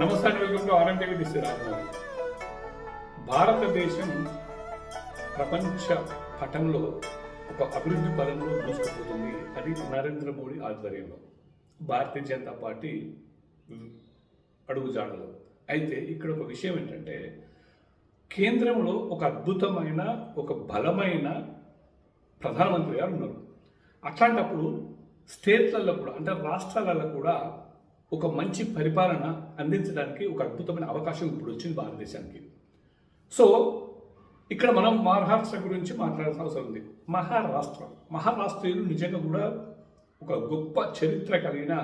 నమస్కారం welcome to R N TV this ప్రపంచ పటంలో ఒక అభివృద్ధి పదంలో దూసుకుపోతుంది. అది నరేంద్ర మోడీ ఆధ్వర్యంలో. భారతీయ జనతా పార్టీ అడుగుజాడలు. అయితే ఇక్కడ ఒక విషయం ఏంటంటే కేంద్రంలో ఒక అద్భుతమైన ఒక బలమైన ప్రధానమంత్రి గారు ఉన్నారు. అట్లాంటప్పుడు స్టేట్లలో కూడా అంటే రాష్ట్రాలలో కూడా ఒక మంచి పరిపాలన అందించడానికి ఒక అద్భుతమైన అవకాశం ఇప్పుడు వచ్చింది భారతదేశానికి. సో ఇక్కడ మనం మహారాష్ట్ర గురించి మాట్లాడాల్సిన అవసరం ఉంది. మహారాష్ట్ర. మహారాష్ట్రీయులు నిజంగా కూడా ఒక గొప్ప చరిత్ర కలిగిన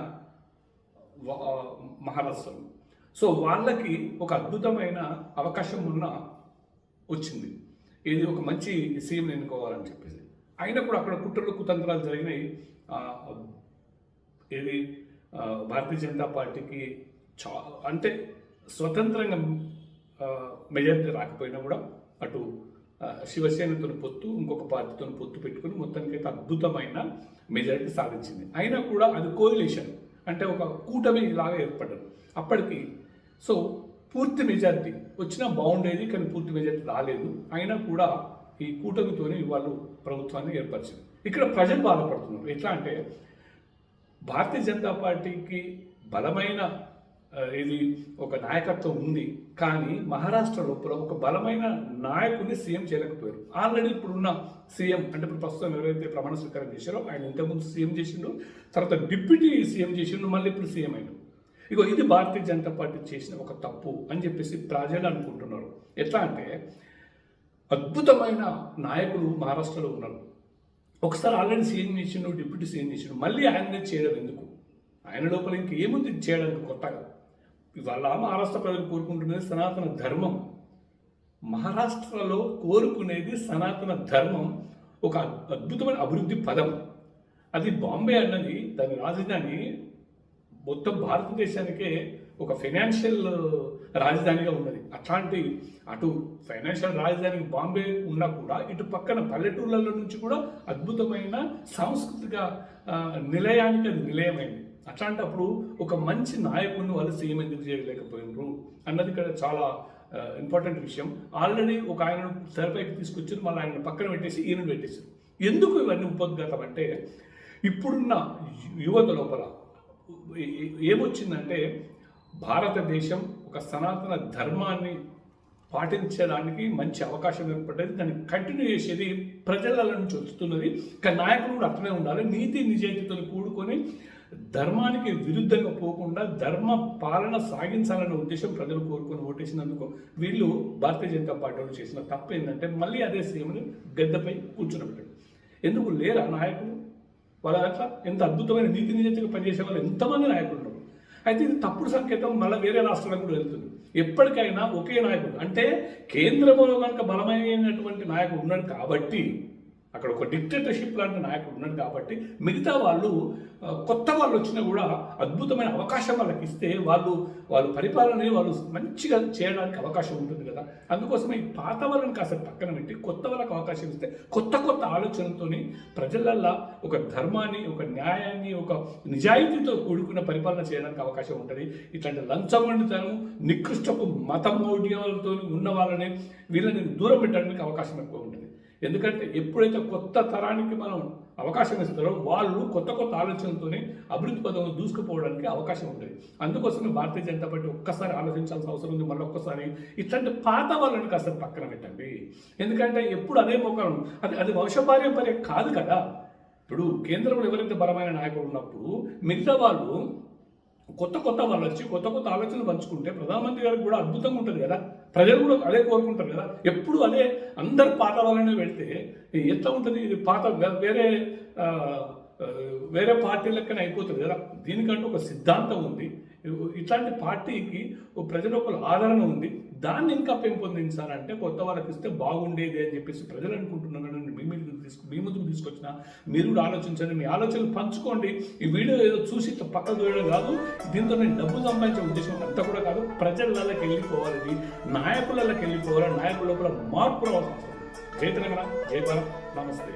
మహారాష్ట్రం సో వాళ్ళకి ఒక అద్భుతమైన అవకాశం ఉన్న వచ్చింది. ఇది ఒక మంచి సీఎం ఎన్నుకోవాలని చెప్పేసి. అయినా కూడా అక్కడ కుట్రలు కుతంత్రాలు జరిగినాయి. ఏది? భారతీయ జనతా పార్టీకి చా అంటే స్వతంత్రంగా మెజార్టీ రాకపోయినా కూడా అటు శివసేనతో పొత్తు ఇంకొక పార్టీతో పొత్తు పెట్టుకుని మొత్తానికైతే అద్భుతమైన మెజారిటీ సాధించింది. అయినా కూడా అది కోయిలేషన్ అంటే ఒక కూటమి లాగా ఏర్పడ్డారు అప్పటికి సో పూర్తి మెజారిటీ వచ్చినా బాగుండేది కానీ పూర్తి మెజారిటీ రాలేదు. అయినా కూడా ఈ కూటమితోనే వాళ్ళు ప్రభుత్వాన్ని ఏర్పరిచింది. ఇక్కడ ప్రజలు బాధపడుతున్నారు. ఎట్లా అంటే భారతీయ జనతా పార్టీకి బలమైన ఇది ఒక నాయకత్వం ఉంది. కానీ మహారాష్ట్ర లోపల ఒక బలమైన నాయకుడిని సీఎం చేయలేకపోయారు. ఆల్రెడీ ఇప్పుడున్న సీఎం అంటే ఇప్పుడు ప్రస్తుతం ఎవరైతే ప్రమాణ స్వీకారం చేశారో ఆయన ఇంతకుముందు సీఎం చేసిండు తర్వాత డిప్యూటీ సీఎం చేసిండు మళ్ళీ ఇప్పుడు సీఎం అయిన ఇగో ఇది భారతీయ జనతా పార్టీ చేసిన ఒక తప్పు అని చెప్పేసి ప్రజలు అనుకుంటున్నారు. ఎట్లా అంటే అద్భుతమైన నాయకులు మహారాష్ట్రలో ఉన్నారు. ఒకసారి ఆల్రెడీ సీఎం చేసిండు డిప్యూటీ సీఎం చేసిండు మళ్ళీ ఆయన చేయడం ఎందుకు? ఆయన లోపల ఇంకా ఏముంది చేయడానికి కొత్తగా ఇవాళ మహారాష్ట్ర ప్రజలు కోరుకుంటున్నది సనాతన ధర్మం. మహారాష్ట్రలో కోరుకునేది సనాతన ధర్మం ఒక అద్భుతమైన అభివృద్ధి పదం. అది బాంబే అన్నది దాని రాజధాని మొత్తం భారతదేశానికే ఒక ఫైనాన్షియల్ రాజధానిగా ఉన్నది. అట్లాంటి అటు ఫైనాన్షియల్ రాజధాని బాంబే ఉన్నా కూడా ఇటు పక్కన పల్లెటూళ్ళలో నుంచి కూడా అద్భుతమైన సాంస్కృతిక నిలయానికి అది నిలయమైంది. అట్లాంటప్పుడు ఒక మంచి నాయకుడిని వాళ్ళు సీఎం ఎందుకు చేయలేకపోయినారు అన్నది ఇక్కడ చాలా ఇంపార్టెంట్ విషయం. ఆల్రెడీ ఒక ఆయన తెరపైకి తీసుకొచ్చి మళ్ళీ ఆయన పక్కన పెట్టేసి ఈయన పెట్టేశారు. ఎందుకు ఇవన్నీ ఉపద్ఘాతం అంటే ఇప్పుడున్న యువత లోపల ఏమొచ్చిందంటే భారతదేశం ఒక సనాతన ధర్మాన్ని పాటించడానికి మంచి అవకాశం ఏర్పడ్డది. దాన్ని కంటిన్యూ చేసేది ప్రజల నుంచి వస్తున్నది కానీ నాయకులు కూడా అట్లనే ఉండాలి. నీతి నిజాయితీతో కూడుకొని ధర్మానికి విరుద్ధంగా పోకుండా ధర్మ పాలన సాగించాలనే ఉద్దేశం ప్రజలు కోరుకొని ఓటేసినందుకు వీళ్ళు భారతీయ జనతా పార్టీలో చేసిన తప్పు ఏంటంటే మళ్ళీ అదే సీఎంని గద్దెపై కూర్చునబెట్టాడు ఎందుకు లేరా నాయకులు? వాళ్ళ ఎంత అద్భుతమైన నీతి నిజాయితీగా పనిచేసే వాళ్ళు ఎంతమంది నాయకులు ఉన్నారు? అయితే ఇది తప్పుడు సంకేతం మళ్ళీ వేరే రాష్ట్రాలకు కూడా వెళ్తుంది. ఎప్పటికైనా ఒకే నాయకుడు. అంటే కేంద్రంలో కనుక బలమైనటువంటి నాయకుడు ఉన్నాడు కాబట్టి అక్కడ ఒక డిక్టేటర్షిప్ లాంటి నాయకుడు ఉన్నాడు కాబట్టి మిగతా వాళ్ళు కొత్త వాళ్ళు వచ్చినా కూడా అద్భుతమైన అవకాశం వాళ్ళకి ఇస్తే వాళ్ళు వాళ్ళు పరిపాలన వాళ్ళు మంచిగా చేయడానికి అవకాశం ఉంటుంది కదా. అందుకోసమే ఈ పాత వాళ్ళని కాస్త పక్కన పెట్టి కొత్త వాళ్ళకి అవకాశం ఇస్తే కొత్త కొత్త ఆలోచనలతో ప్రజలల్లో ఒక ధర్మాన్ని ఒక న్యాయాన్ని ఒక నిజాయితీతో కూడుకున్న పరిపాలన చేయడానికి అవకాశం ఉంటుంది. ఇట్లాంటి లంచగొండితనం నికృష్టపు మత మౌఢ్యాలతో ఉన్న వాళ్ళని వీళ్ళని దూరం పెట్టడానికి అవకాశం ఎక్కువ ఉంటుంది. ఎందుకంటే ఎప్పుడైతే కొత్త తరానికి మనం అవకాశం ఇస్తారో వాళ్ళు కొత్త కొత్త ఆలోచనలతోనే అభివృద్ధి పదంలో దూసుకుపోవడానికి అవకాశం ఉంటుంది. అందుకోసమే భారతీయ జనతా పార్టీ ఒక్కసారి ఆలోచించాల్సిన అవసరం ఉంది. మళ్ళీ ఒక్కసారి ఇట్లాంటి పాత వాళ్ళని కాస్త పక్కన పెట్టండి. ఎందుకంటే ఎప్పుడు అదే మోకాలం అది అది వంశపార్యంపర్యం కాదు కదా. ఇప్పుడు కేంద్రంలో ఎవరైతే బలమైన నాయకుడు ఉన్నప్పుడు మిగతా వాళ్ళు కొత్త కొత్త వాళ్ళు వచ్చి కొత్త కొత్త ఆలోచనలు పంచుకుంటే ప్రధానమంత్రి గారికి కూడా అద్భుతంగా ఉంటుంది కదా. ప్రజలు కూడా అదే కోరుకుంటారు కదా. ఎప్పుడు అదే అందరు పాత వాళ్ళనే పెడితే ఎట్లా ఉంటుంది? ఇది పాత వేరే వేరే పార్టీ లెక్కన అయిపోతుంది కదా. దీనికంటే ఒక సిద్ధాంతం ఉంది. ఇట్లాంటి పార్టీకి ఓ ప్రజల ఒక ఆదరణ ఉంది. దాన్ని ఇంకా పెంపొందించాలంటే కొత్త వాళ్ళకి ఇస్తే బాగుండేది అని చెప్పేసి ప్రజలు అనుకుంటున్నాను మీ మీద తీసుకు మీ ముందుకు తీసుకొచ్చిన మీరు కూడా ఆలోచించండి మీ ఆలోచనలు పంచుకోండి ఈ వీడియో ఏదో చూసి పక్క చూడడం కాదు దీంతో నేను డబ్బు సంపాదించే ఉద్దేశం అంతా కూడా కాదు ప్రజలకి వెళ్ళిపోవాలి ఇది నాయకులకి వెళ్ళిపోవాలి నాయకుల లోపల మార్పు రావాల్సి అవసరం ఉంది. జై తెలంగాణ జై భారత్ నమస్తే